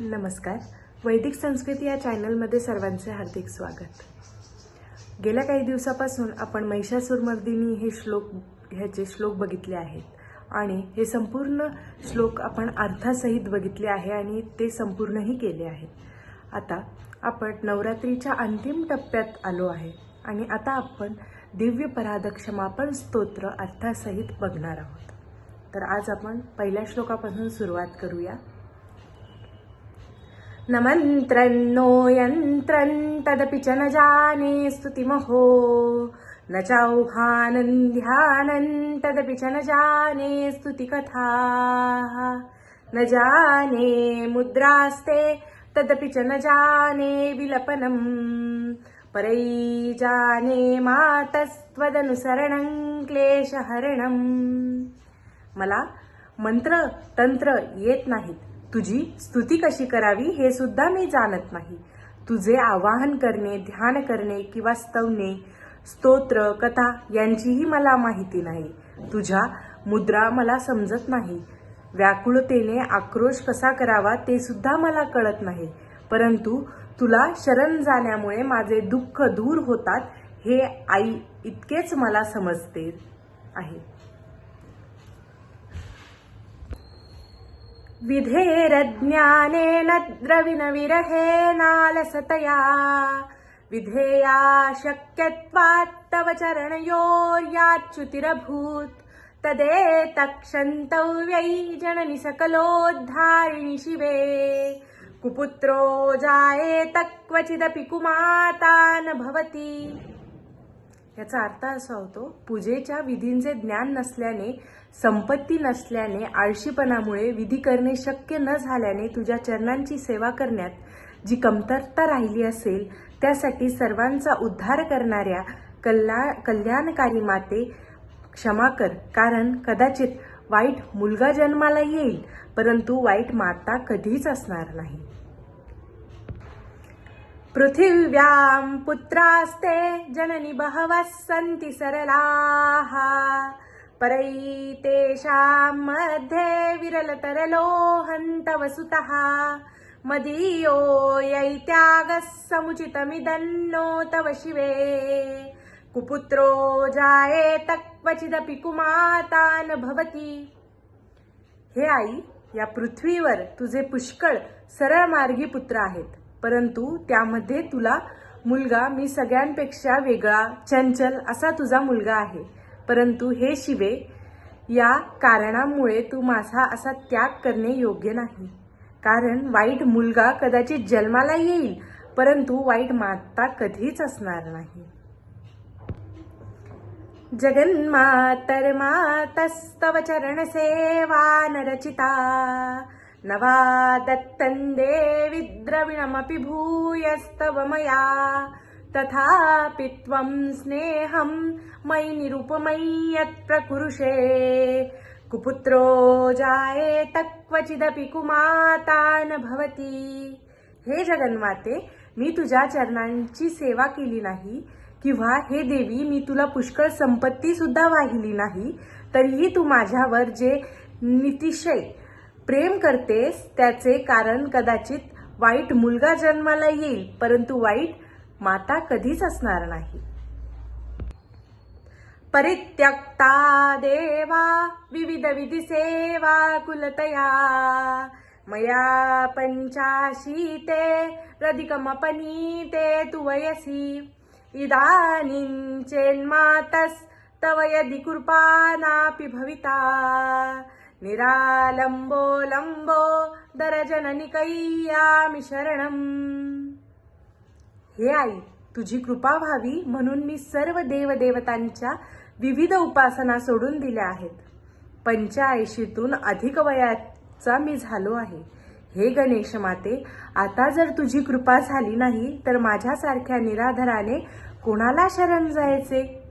नमस्कार. वैदिक संस्कृती या चॅनलमध्ये सर्वांचे हार्दिक स्वागत. गेल्या काही दिवसापासून आपण महिषासुरमर्दिनी हे श्लोक ह्याचे श्लोक बघितले आहेत. आणि हे संपूर्ण श्लोक आपण अर्थासहित बघितले आहे आणि ते संपूर्णही केले आहेत. आता आपण नवरात्रीच्या अंतिम टप्प्यात आलो आहे आणि आता आपण दिव्य पराधक्षमापन स्तोत्र अर्थासहित बघणार आहोत. तर आज आपण पहिल्या श्लोकापासून सुरुवात करूया. न मन्त्रन्नो यन्त्रं तदपि च न जाने स्तुतिमहो। न चौहानं ध्यानं तदपि च न जाने स्तुतिकथाः। न जाने मुद्रास्ते तदपि च न जाने विलपनम्। परै जाने मातस्त्वदनुसरणं क्लेशहरणम्। मला मंत्र तंत्र येत नाहीत। तुझी स्तुती कशी करावी हे सुद्धा मी जाणत नाही. तुझे आवाहन करणे ध्यान करणे किंवा स्तवणे स्तोत्र कथा यांचीही मला माहिती नाही. तुझ्या मुद्रा मला समजत नाही. व्याकुळतेने आक्रोश कसा करावा ते सुद्धा मला कळत नाही. परंतु तुला शरण जाण्यामुळे माझे दुःख दूर होतात हे आई इतकेच मला समजते आहे. विधेरज्ञानेन द्रविणविरहेनालसतया विधेया शक्यत्वात् तव चरणयोर्याच्युतिरभूत्। तदेतक्षन्तव्यै जननि सकलोद्धारिणि शिवे। कुपुत्रो जायेत क्वचिदपि कुमाता न भवति याचा अर्थ असा होतो पूजेच्या विधींचे ज्ञान नसल्याने संपत्ती नसल्याने आळशीपणामुळे विधी करणे शक्य न झाल्याने तुझ्या चरणांची सेवा करण्यात जी कमतरता राहिली असेल त्यासाठी सर्वांचा उद्धार करणाऱ्या कल्ला कल्याणकारी माते क्षमा कर. कारण कदाचित वाईट मुलगा जन्माला येईल परंतु वाईट माता कधीच असणार नाही. पृथिव्यां पुत्रास्ते जननि बहवः सन्ति सरलाः। परैतेषां मध्ये विरलतरलोहन्तवसुतः मदीयो यैत्यागः समुचितमिदन्नो तव शिवे। कुपुत्रो जायेत क्वचिदपि कुमाता न भवति। हे आई या पृथ्वीवर तुझे पुष्कळ सरळ मार्गी पुत्र आहेत। परंतु त्यामध्ये तुला मुलगा मी सगळ्यांपेक्षा वेगळा चंचल असा तुझा मुलगा आहे. परंतु हे शिवे या कारणामुळे तू माझा असा त्याग करणे योग्य नाही. कारण वाईट मुलगा कदाचित जन्माला येईल परंतु वाईट माता कधीच असणार नाही. जगन्मातर्मातस्तव चरणसेवा न रचिता न वा भूयस्तव मया। तथापि त्वं स्नेहं मयि निरुपमयि यत्प्रकुरुषे कुपुत्रो जायेत क्वचिदपि कुमाता न भवति। हे जगन्माते मी तुझ्या चरणांची सेवा केली नाही किंवा हे देवी मी तुला पुष्कळ संपत्ती सुद्धा वाहिली नाही तरीही तू माझ्यावर जे नितिशय प्रेम करतेस त्याचे कारण कदाचित वाईट मुलगा जन्माला येईल परंतु वाईट माता कधीच असणार नाही. परित्यक्ता देवा विविध विधी सेवा कुलतया. मया पञ्चाशीते रधिकमपनीते तु वयसि. इदानीं चेन्मातस्तव यदि कृपा नापि भविता. निरालम्बो लम्बो दरजननिकय्यामि शरणम्. हे आई तुझी कृपा व्हावी म्हणून मी सर्व देवदेवतांच्या विविध उपासना सोडून दिल्या आहेत. पंच्याऐंशीतून अधिक वयाचा मी झालो आहे. हे गणेश माते आता जर तुझी कृपा झाली नाही तर माझ्यासारख्या निराधराने कोणाला शरण जायचे?